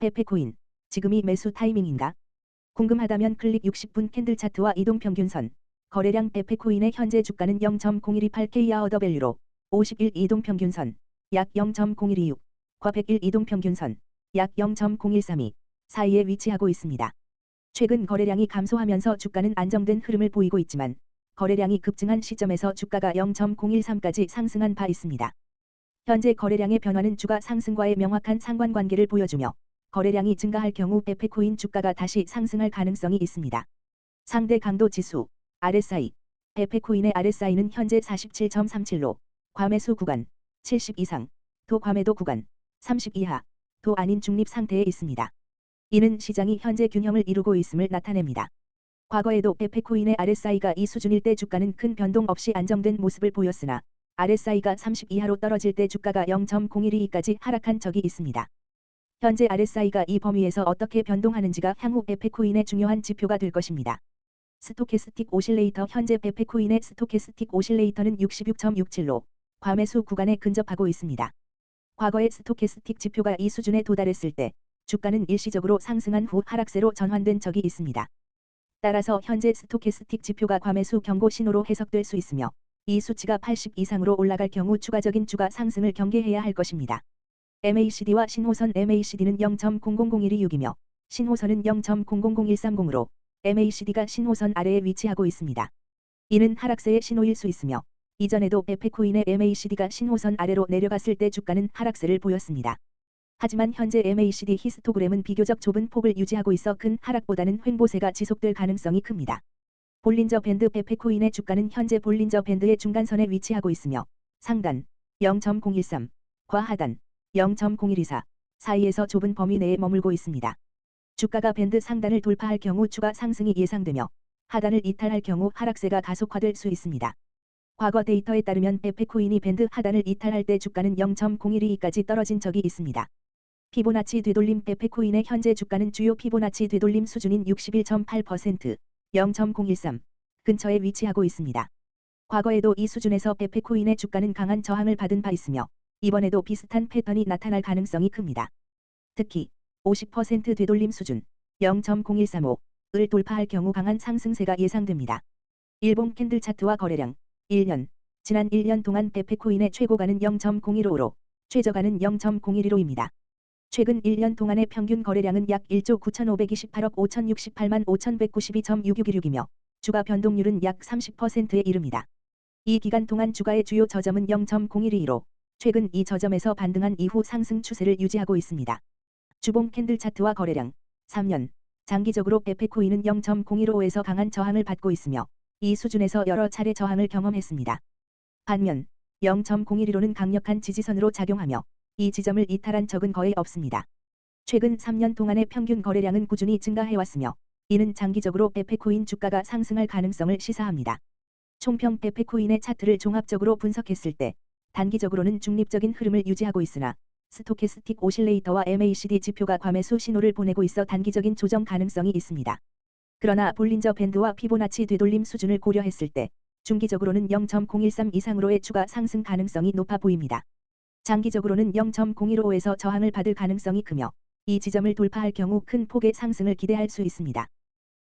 페페코인. 지금이 매수 타이밍인가? 궁금하다면 클릭 60분 캔들 차트와 이동 평균선. 거래량 페페코인의 현재 주가는 0.0128K 어더 밸류로 50일 이동 평균선 약 0.0126, 과 100일 이동 평균선 약 0.0132 사이에 위치하고 있습니다. 최근 거래량이 감소하면서 주가는 안정된 흐름을 보이고 있지만 거래량이 급증한 시점에서 주가가 0.013까지 상승한 바 있습니다. 현재 거래량의 변화는 주가 상승과의 명확한 상관관계를 보여주며 거래량이 증가할 경우 페페코인 주가가 다시 상승할 가능성이 있습니다. 상대 강도 지수 RSI 페페코인의 RSI는 현재 47.37로 과매수 구간 70 이상 도 과매도 구간 30 이하 도 아닌 중립 상태에 있습니다. 이는 시장이 현재 균형을 이루고 있음을 나타냅니다. 과거에도 페페코인의 RSI가 이 수준일 때 주가는 큰 변동 없이 안정된 모습을 보였으나 RSI가 30 이하로 떨어질 때 주가가 0.012까지 하락한 적이 있습니다. 현재 RSI가 이 범위에서 어떻게 변동하는지가 향후 페페코인의 중요한 지표가 될 것입니다. 스토캐스틱 오실레이터 현재 페페코인의 스토캐스틱 오실레이터는 66.67로 과매수 구간에 근접하고 있습니다. 과거의 스토캐스틱 지표가 이 수준에 도달했을 때 주가는 일시적으로 상승한 후 하락세로 전환된 적이 있습니다. 따라서 현재 스토캐스틱 지표가 과매수 경고 신호로 해석될 수 있으며 이 수치가 80 이상으로 올라갈 경우 추가적인 주가 상승을 경계해야 할 것입니다. MACD와 신호선 MACD는 0.00026이며 신호선은 0.000130으로 MACD가 신호선 아래에 위치하고 있습니다. 이는 하락세의 신호일 수 있으며 이전에도 에페코인의 MACD가 신호선 아래로 내려갔을 때 주가는 하락세를 보였습니다. 하지만 현재 MACD 히스토그램은 비교적 좁은 폭을 유지하고 있어 큰 하락보다는 횡보세가 지속될 가능성이 큽니다. 볼린저 밴드 페페코인의 주가는 현재 볼린저 밴드의 중간선에 위치하고 있으며 상단 0.013, 과하단 0.0124 사이에서 좁은 범위 내에 머물고 있습니다. 주가가 밴드 상단을 돌파할 경우 추가 상승이 예상되며 하단을 이탈할 경우 하락세가 가속화될 수 있습니다. 과거 데이터에 따르면 에페코인이 밴드 하단을 이탈할 때 주가는 0.012까지 떨어진 적이 있습니다. 피보나치 되돌림 에페코인의 현재 주가는 주요 피보나치 되돌림 수준인 61.8%, 0.013 근처에 위치하고 있습니다. 과거에도 이 수준에서 에페코인의 주가는 강한 저항을 받은 바 있으며 이번에도 비슷한 패턴이 나타날 가능성이 큽니다. 특히 50% 되돌림 수준 0.0135을 돌파할 경우 강한 상승세가 예상됩니다. 일본 캔들 차트와 거래량 1년 지난 1년 동안 베페코인의 최고가는 0.015로 최저가는 0.012로입니다. 최근 1년 동안의 평균 거래량은 약 1조 9,528억 5,068만 5,192.6616이며 주가 변동률은 약 30%에 이릅니다. 이 기간 동안 주가의 주요 저점은 0.0122로 최근 이 저점에서 반등한 이후 상승 추세를 유지하고 있습니다. 주봉 캔들 차트와 거래량 3년 장기적으로 베페코인은 0.015에서 강한 저항을 받고 있으며 이 수준에서 여러 차례 저항을 경험했습니다. 반면 0.012로는 강력한 지지선으로 작용하며 이 지점을 이탈한 적은 거의 없습니다. 최근 3년 동안의 평균 거래량은 꾸준히 증가해왔으며 이는 장기적으로 베페코인 주가가 상승할 가능성을 시사합니다. 총평 베페코인의 차트를 종합적으로 분석했을 때 단기적으로는 중립적인 흐름을 유지하고 있으나 스토캐스틱 오실레이터와 MACD 지표가 과매수 신호를 보내고 있어 단기적인 조정 가능성이 있습니다. 그러나 볼린저 밴드와 피보나치 되돌림 수준을 고려했을 때 중기적으로는 0.013 이상으로의 추가 상승 가능성이 높아 보입니다. 장기적으로는 0.015에서 저항을 받을 가능성이 크며 이 지점을 돌파할 경우 큰 폭의 상승을 기대할 수 있습니다.